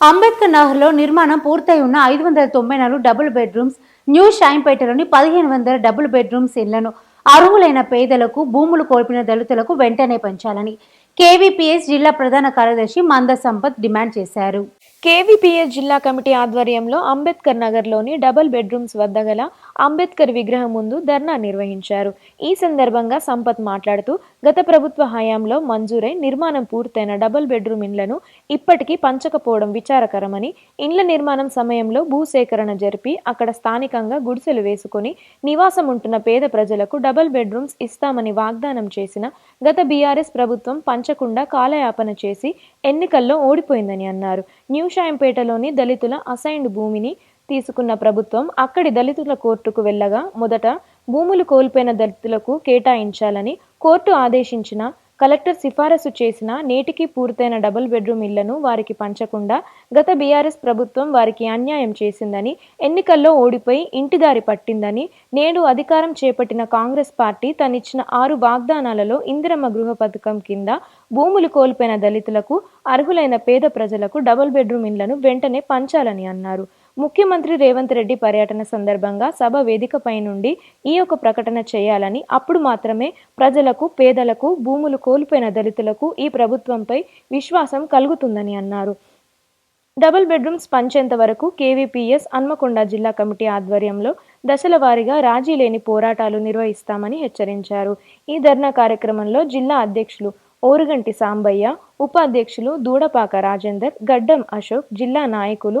అంబేద్కర్ నగర్లో నిర్మాణం పూర్తయి ఉన్న ఐదు వందల తొంభై నాలుగు డబుల్ బెడ్రూమ్స్ న్యూ షాయింపేటలోని పదిహేను వందల డబుల్ బెడ్రూమ్స్ ఇళ్ళను అర్హులైన పేదలకు భూములు కోల్పిన దళితులకు వెంటనే పంచాలని. కేవీపీఎస్ జిల్లా ప్రధాన కార్యదర్శి మంద సంపత్ డిమాండ్ చేశారు. కేవీపీఎస్ జిల్లా కమిటీ ఆధ్వర్యంలో అంబేద్కర్ నగర్లోని డబుల్ బెడ్రూమ్స్ వద్ద గల అంబేద్కర్ విగ్రహం ముందు ధర్నా నిర్వహించారు. ఈ సందర్భంగా సంపత్ మాట్లాడుతూ గత ప్రభుత్వ హయాంలో మంజూరై నిర్మాణం పూర్తయిన డబుల్ బెడ్రూమ్ ఇండ్లను ఇప్పటికీ పంచకపోవడం విచారకరమని ఇండ్ల నిర్మాణం సమయంలో భూసేకరణ జరిపి అక్కడ స్థానికంగా గుడిసెలు వేసుకొని నివాసం ఉంటున్న పేద ప్రజలకు డబుల్ బెడ్రూమ్స్ ఇస్తామని వాగ్దానం చేసిన గత బీఆర్ఎస్ ప్రభుత్వం పంచకుండా కాలయాపన చేసి ఎన్నికల్లో ఓడిపోయిందని అన్నారు. న్యూ షాయంపేటలోని దళితుల అసైన్డ్ భూమిని తీసుకున్న ప్రభుత్వం అక్కడి దళితుల కోర్టుకు వెళ్ళగా మొదట భూములు కోల్పోయిన దళితులకు కేటాయించాలని కోర్టు ఆదేశించిన కలెక్టర్ సిఫారసు చేసిన నేటికి పూర్తయిన డబుల్ బెడ్రూమ్ ఇళ్ళను వారికి పంచకుండా గత బీఆర్ఎస్ ప్రభుత్వం వారికి అన్యాయం చేసిందని ఎన్నికల్లో ఓడిపోయి ఇంటిదారి పట్టిందని నేడు అధికారం చేపట్టిన కాంగ్రెస్ పార్టీ తనిచ్చిన ఆరు వాగ్దానాలలో ఇందిరమ్మ గృహ పథకం కింద భూములు కోల్పోయిన దళితులకు అర్హులైన పేద ప్రజలకు డబుల్ బెడ్రూమ్ ఇళ్ళను వెంటనే పంచాలని అన్నారు. ముఖ్యమంత్రి రేవంత్ రెడ్డి పర్యటన సందర్భంగా సభ వేదికపై నుండి ఈ యొక్క ప్రకటన చేయాలని అప్పుడు మాత్రమే ప్రజలకు పేదలకు భూములు కోల్పోయిన దళితులకు ఈ ప్రభుత్వంపై విశ్వాసం కలుగుతుందని అన్నారు. డబుల్ బెడ్రూమ్స్ పంచేంత వరకు కేవీపీఎస్ హన్మకొండ జిల్లా కమిటీ ఆధ్వర్యంలో దశల వారీగా రాజీ లేని పోరాటాలు నిర్వహిస్తామని హెచ్చరించారు. ఈ ధర్నా కార్యక్రమంలో జిల్లా అధ్యక్షులు ఓరుగంటి సాంబయ్య ఉపాధ్యక్షులు దూడపాక రాజేందర్ గడ్డం అశోక్ జిల్లా నాయకులు